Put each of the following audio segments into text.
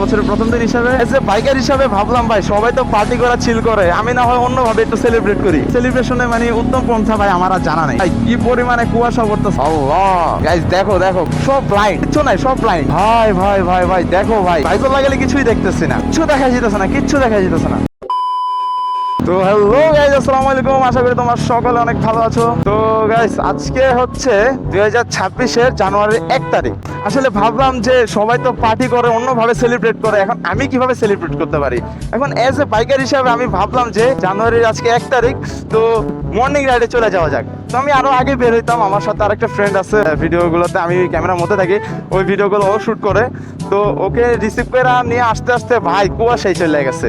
বছরের প্রথম দিন হিসাবে। এসে বাইকার হিসাবে ভাবলাম ভাই সবাই তো পার্টি করা চিল করে। আমি না হয় অন্যভাবে একটু সেলিব্রেট করি। সেলিব্রেশনে মানে উত্তম পন্থা ভাই আমার আর জানা নেই। ভাই, কি পরিমাণে কুয়াশা পড়তেছে। আল্লাহ। গাইস দেখো দেখো সব লাইট কিছু নাই সব লাইট ভাই ভাই ভাই ভাই দেখো ভাই। বাইকর লাগালে কিছুই দেখতেছি না। কিছু দেখা যেতেছে না কিচ্ছু দেখা যেতেছে না। তো হ্যালো গাইজ আসসালামু আলাইকুম। আশা করি তোমার সকলে অনেক ভালো আছো। তো গাইজ আজকে হচ্ছে দুই হাজার ছাব্বিশের জানুয়ারির এক তারিখ। আসলে ভাবলাম যে সবাই তো পার্টি করে, অন্যভাবে সেলিব্রেট করে। এখন আমি কীভাবে সেলিব্রেট করতে পারি? এখন এজ এ বাইকার হিসাবে আমি ভাবলাম যে জানুয়ারির আজকে এক তারিখ, তো মর্নিং রাইডে চলে যাওয়া যাক। তো আমি আরও আগে বের হইতাম। আমার সাথে আরেকটা ফ্রেন্ড আছে ভিডিওগুলোতে, আমি ক্যামেরার মধ্যে থাকি। ওই ভিডিওগুলো ও শুট করে। তো ওকে রিসিভ করে নিয়ে আসতে আসতে ভাই কুয়াশাই চলে গেছে।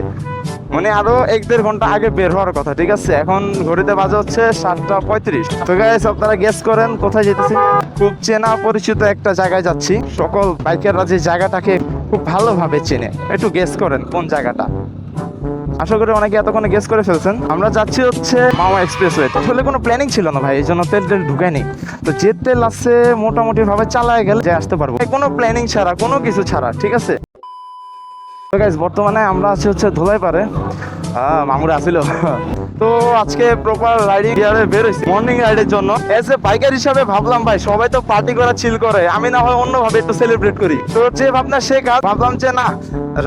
মানে আরও এক দেড় ঘণ্টা আগে বের হওয়ার কথা, ঠিক আছে? এখন ঘড়িতে বাজে হচ্ছে সাতটা পঁয়ত্রিশ। তো গাইস আপনারা গেস করেন কোথায় যেতেছি? খুব চেনা পরিচিত একটা জায়গায় যাচ্ছি। সকল বাইকাররা যে জায়গাটাকে খুব ভালোভাবে চেনে, একটু গেস করেন কোন জায়গাটা। আশা করি অনেকে এতক্ষণে গেস করে ফেলছেন। আমরা যাচ্ছি হচ্ছে মামা এক্সপ্রেস ওয়ে আসলে কোনো প্ল্যানিং ছিল না ভাই, এই জন্য তেল টেল ঢুকায়নি তো যে তেল আছে মোটামুটি ভাবে চালায় গেলে যে আসতে পারব। কোনো প্ল্যানিং ছাড়া, কোনো কিছু ছাড়া, ঠিক আছে? বর্তমানে আমরা আছি হচ্ছে ধোলাই পারে মামুরা আসিল। তো আজকে প্রপার রাইডিং গিয়ারে বের হয়েছি। মর্নিং রাইডের জন্য। এস এ বাইকার হিসাবে ভাবলাম, ভাই, সবাই তো পার্টি করা চিল করে। আমি না হয় অন্যভাবে একটু সেলিব্রেট করি। তো যে ভাবনা সে কাজ, ভাবলাম যে না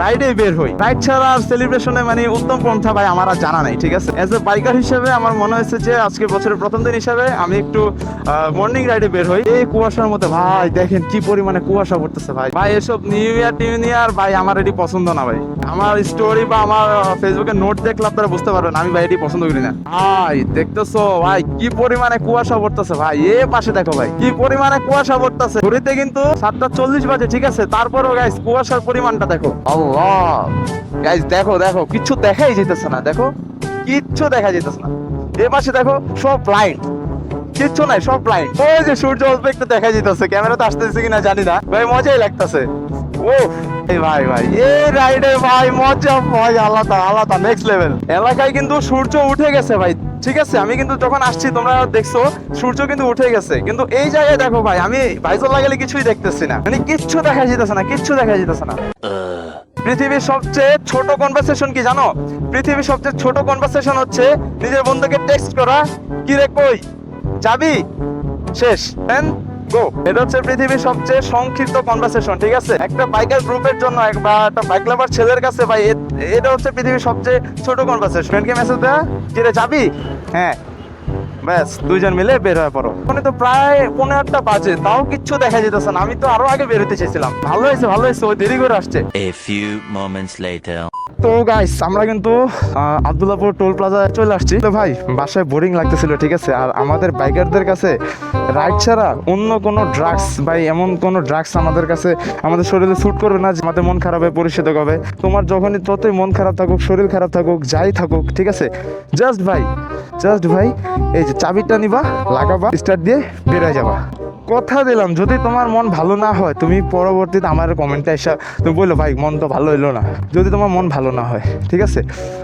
রাইডে বের হই। রাইড ছাড়া আর সেলিব্রেশনে মানে উত্তম পন্থা ভাই আমার আর জানা নেই, ঠিক আছে? এজ এ বাইকার হিসেবে আমার মনে হয়েছে যে আজকে বছরের প্রথম দিন হিসাবে আমি একটু মর্নিং রাইডে বের হই। এই কুয়াশার মধ্যে ভাই, দেখেন কি পরিমাণে কুয়াশা পড়তেছে ভাই। ভাই, এসব নিউ ইয়ার টিউ ইয়ার ভাই, আমার এটি পছন্দ না ভাই। আমার স্টোরি বা আমার ফেসবুকে নোট দেখলে আপনারা বুঝতে পারবেন, আমি ভাই এটি পছন্দ করি না। ভাই, দেখতেছো? ভাই, কি পরিমাণে কুয়াশা পড়তেছে ভাই। এ পাশে দেখো ভাই, কি পরিমাণে কুয়াশা পড়তেছে। ঘুরিতে কিন্তু সাতটা চল্লিশ বাজে, ঠিক আছে? তারপরও গাইস কুয়াশার পরিমাণটা দেখো। আল্লাহ। গাইস দেখো দেখো, কিচ্ছু দেখাই যেতেছে না, দেখো। কিচ্ছু দেখা যেতেছে না। এ পাশে দেখো, সব ব্লাইন্ড কিচ্ছু নাই, সব ব্লাইন্ড ওই যে সূর্য অল্প একটু দেখা যেতেছে ক্যামেরাতে আসতেছে কিনা জানি না। ভাই, মজাই লাগতেছে। ও ভাই ভাই, এই রাইডে ভাই, মজা, ভাই, আলাদা আলাদা নেক্সট লেভেল এলাকায় কিন্তু সূর্য উঠে গেছে ভাই, ঠিক আছে? আমি কিন্তু যখন আসছি, তোমরা দেখছ, সূর্য কিন্তু উঠে গেছে। কিন্তু এই জায়গায় দেখো ভাই, আমি ভাইজল লাগালে কিছুই দেখতেছি না। মানে কিচ্ছু দেখা যেতেছে না, কিচ্ছু দেখা যেতেছে না। পৃথিবীর সবচেয়ে ছোট কনভারসেশন কি জানো? পৃথিবীর সবচেয়ে ছোট কনভারসেশন হচ্ছে নিজের বন্ধুকে টেক্সট করা, কি রে, কই? যাবি? শেষ দেন গো এটা হচ্ছে পৃথিবীর সবচেয়ে সংক্ষিপ্ত কনভারসেশন ঠিক আছে? একটা বাইকার গ্রুপের জন্য বা একটা বাইক লাভার ছেলের কাছে ভাই এটা হচ্ছে পৃথিবীর সবচেয়ে ছোট কনভারসেশন ফ্রেন্ডকে মেসেজ দেয়া, কি রে, যাবি? হ্যাঁ ব্যাস, দুইজন মিলে বের হয়ে পড়ো। ওখানে তো প্রায় পনেরো আটটা বাজে, তাও কিচ্ছু দেখা যেতেছে না। আমি তো আরও আগে বেরোতে চেয়েছিলাম। ভালো হয়েছে ভালো হয়েছে, ও দেরি করে আসছে। A few moments later. তো গাইস আমরা কিন্তু আবদুল্লাপুর টোল প্লাজায় চলে আসছি। তো ভাই, বাসায় বোরিং লাগতেছিল, ঠিক আছে? আর আমাদের বাইকারদের কাছে রাইড ছাড়া অন্য কোনো ড্রাগস ভাই এমন কোনো ড্রাগস আমাদের কাছে, আমাদের শরীরে স্যুট করবে না যে আমাদের মন খারাপ হয়ে পরিষেধক হবে। তোমার যখনই ততই মন খারাপ থাকুক, শরীর খারাপ থাকুক, যাই থাকুক, ঠিক আছে? জাস্ট ভাই জাস্ট ভাই, এই যে চাবিটা নিবা, লাগাবা স্টার্ট দিয়ে বেরোয় যাবা। কথা দিলাম, যদি তোমার মন ভালো না হয়, তুমি পরবর্তীতে আমার কমেন্টে এসে তুমি বলল, ভাই, মন তো ভালো হইল না। যদি তোমার মন ভালো না হয়, ঠিক আছে?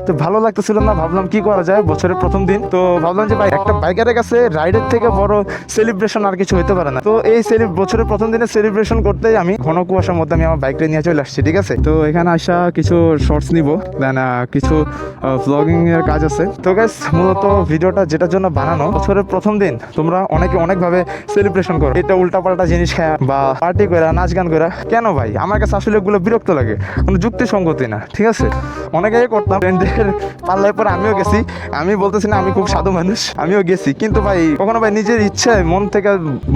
তো ভালো লাগতেছিল না, ভাবলাম কি করা যায়? বছরের প্রথম দিন, তো ভাবলাম যে, ভাই, একটা বাইকারের কাছে রাইডের থেকে বড় সেলিব্রেশন আর কিছু হইতে পারে না। তো এই সেলি বছরের প্রথম দিনে সেলিব্রেশন করতেই আমি ঘন কুয়াশার মধ্যে আমি আমার বাইকটা নিয়ে চলে আসছি, ঠিক আছে? তো এখানে আসা কিছু শর্টস নিব দেন কিছু ভ্লগিং এর কাজ আছে। তো গাইস মূলত ভিডিওটা যেটার জন্য বানানো, বছরের প্রথম দিন তোমরা অনেকে অনেকভাবে সেলিব্রেশন করো। এটা উল্টাপাল্টা জিনিস খায়। বা পার্টি করে নাচ গান করে কেন ভাই? আমার কাছে আসলে এগুলো বিরক্ত লাগে। কোনো যুক্তি সঙ্গতি না, ঠিক আছে? অনেকেই করতাম ফ্রেন্ডের পাল্লায় পরে আমিও গেছি। আমি বলতেছি না, আমি খুব সাধু মানুষ, আমিও গেছি। কিন্তু ভাই, কখনো ভাই নিজের ইচ্ছায় মন থেকে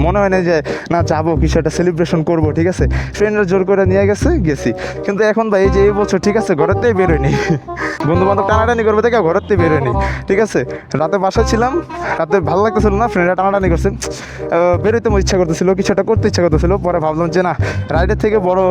মনে হয় না যে, না, যাব, কিছু একটা সেলিব্রেশন করব, ঠিক আছে? ফ্রেন্ডরা জোর করে নিয়ে গেছে, গেছি। কিন্তু এখন ভাই, এই যে এই বছর, ঠিক আছে থেকে বেরোয়নি। বন্ধু বান্ধব টানাটানি করবে ঘরের থেকে বেরোয়নি, ঠিক আছে? রাতে বাসায় ছিলাম, রাতে ভালো লাগতেছিল না ফ্রেন্ডরা টানাটানি করছে। বেরোইতে ইচ্ছা করতেছিল, কিছু একটা করতে ইচ্ছা করতেছিল, পরে ভাবলাম যে না, রাইডের থেকে বড়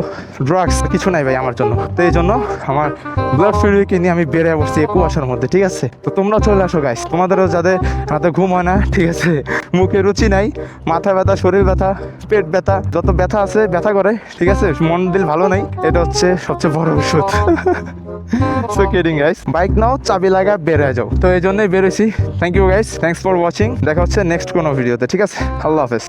ড্রাগস কিছু নাই ভাই আমার জন্য। তো এই জন্য আমার ব্লাড ফিউরিকে নিয়ে আমি বেরিয়ে বসছি কুয়াশার মধ্যে, ঠিক আছে? তো তোমরা চলে আসো গাইস তোমাদেরও যাদের রাতে ঘুম হয় না, ঠিক আছে? মুখে রুচি নাই, মাথা ব্যথা, শরীর ব্যথা, পেট ব্যথা, যত ব্যথা আছে, ব্যথা করে, ঠিক আছে? মন দিল ভালো নাই, এটা হচ্ছে সবচেয়ে বড় ওষুধ। সো কেডিং গাইস বাইক নাও, চাবি লাগা, বেরিয়ে যাও। তো এই জন্যই বেরোছি thank you guys thanks for watching দেখা হচ্ছে নেক্সট কোনো ভিডিওতে ঠিক আছে? আল্লাহ হাফেজ।